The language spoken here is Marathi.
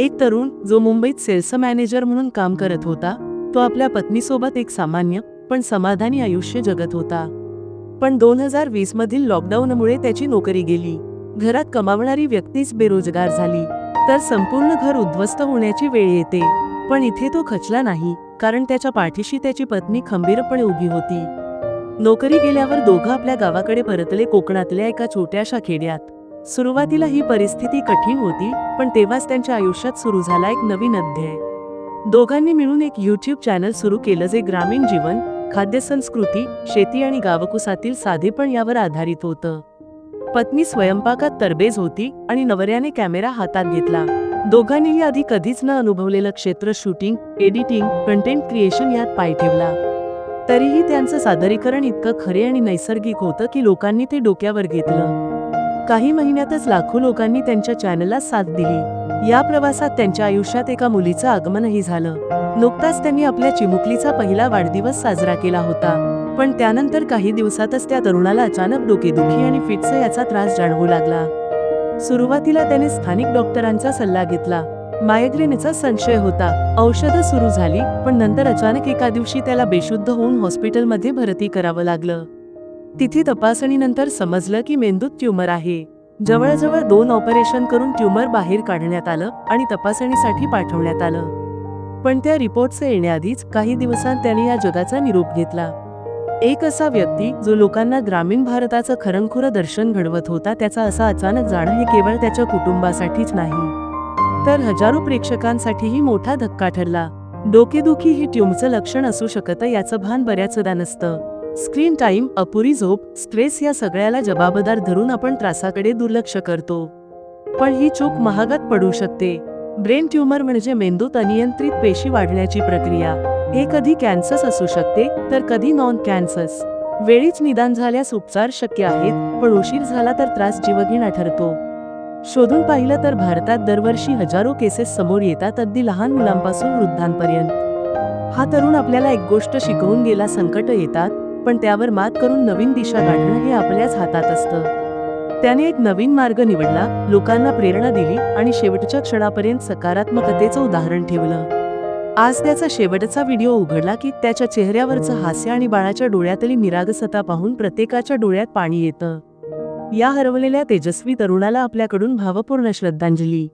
एक तरुण जो मुंबईत सेल्स मॅनेजर म्हणून काम करत होता तो आपल्या पत्नीसोबत एक सामान्य पण समाधानी आयुष्य जगत होता. पण दोन हजार वीस मधील लॉकडाऊनमुळे त्याची नोकरी गेली. घरात कमावणारी व्यक्तीच बेरोजगार झाली. तर संपूर्ण घर उद्ध्वस्त होण्याची वेळ येते. पण इथे तो खचला नाही कारण त्याच्या पाठीशी त्याची पत्नी खंबीरपणे उभी होती. नोकरी गेल्यावर दोघं आपल्या गावाकडे परतले कोकणातल्या एका छोट्याशा खेड्यात. सुरुवातीला ही परिस्थिती कठीण होती पण तेव्हाच त्यांच्या आयुष्यात सुरू झाला एक नवीन अध्याय. दोघांनी मिळून एक यूट्यूब चॅनल सुरू केलं जे ग्रामीण जीवन खाद्यसंस्कृती शेती आणि गावकुसातील साधेपण यावर आधारित होतं. पत्नी स्वयंपाकात तरबेज होती आणि नवऱ्याने कॅमेरा हातात घेतला. दोघांनीही आधी कधीच न अनुभवलेलं क्षेत्र शूटिंग एडिटिंग कंटेंट क्रिएशन यात पाय ठेवला. तरीही त्यांचं सादरीकरण इतकं खरे आणि नैसर्गिक होतं की लोकांनी ते डोक्यावर घेतलं. काही महिन्यातच लाखो लोकांनी त्यांच्या चॅनलला साथ दिली. या प्रवासात त्यांच्या आयुष्यात एका मुलीचं आगमनही झालं. नुकताच त्यांनी आपल्या चिमुकलीचा पहिला वाढदिवस साजरा केला होता. पण त्यानंतर काही दिवसातच त्या तरुणाला अचानक डोकेदुखी आणि फिट्स याचा त्रास जाणवू लागला. सुरुवातीला त्याने स्थानिक डॉक्टरांचा सल्ला घेतला. मायग्रेनचा संशय होता. औषधं सुरू झाली पण नंतर अचानक एका दिवशी त्याला बेशुद्ध होऊन हॉस्पिटलमध्ये भरती करावं लागलं. तिथे तपासणीनंतर समजलं की मेंदूत ट्यूमर आहे. जवळजवळ दोन ऑपरेशन करून ट्यूमर बाहेर काढण्यात आलं आणि तपासणीसाठी पाठवण्यात आलं. पण त्या रिपोर्टचं येण्याआधीच काही दिवसांत त्याने या जगाचा निरोप घेतला. एक असा व्यक्ती जो लोकांना ग्रामीण भारताचं खरंखुरं दर्शन घडवत होता त्याचा असा अचानक जाणं हे केवळ त्याच्या कुटुंबासाठीच नाही. तर हजारो प्रेक्षकांसाठीही मोठा धक्का ठरला. डोकेदुखी ही ट्यूमचं लक्षण असू शकतं याचं भान बऱ्याचदा नसतं. स्क्रीन टाइम अपुरी झोप स्ट्रेस या सगळ्याला जबाबदार धरून आपण त्रासाकडे दुर्लक्ष करतो. पण ही चूक महागात पडू शकते. ब्रेन ट्यूमर म्हणजे मेंदूत अनियंत्रित पेशी वाढण्याची प्रक्रिया. हे कधी कॅन्सस असू शकते तर कधी नॉन कॅन्सस वेळीच निदान झाल्यास उपचार शक्य आहेत पण उशीर झाला तर त्रास जीवघेणा ठरतो. शोधून पाहिलं तर भारतात दरवर्षी हजारो केसेस समोर येतात अगदी लहान मुलांपासून वृद्धांपर्यंत. हा तरुण आपल्याला एक गोष्ट शिकवून गेला संकट येतात पण त्यावर मात करून नवीन दिशा गाठणं हे आपल्याच हातात असतं. त्याने एक नवीन मार्ग निवडला लोकांना प्रेरणा दिली आणि शेवटच्या क्षणापर्यंत सकारात्मकतेचं उदाहरण ठेवलं. आज त्याचा शेवटचा व्हिडिओ उघडला की त्याच्या चेहऱ्यावरचं हास्य आणि बाळाच्या डोळ्यातली निरागसता पाहून प्रत्येकाच्या डोळ्यात पाणी येतं. या हरवलेल्या तेजस्वी तरुणाला आपल्याकडून भावपूर्ण श्रद्धांजली.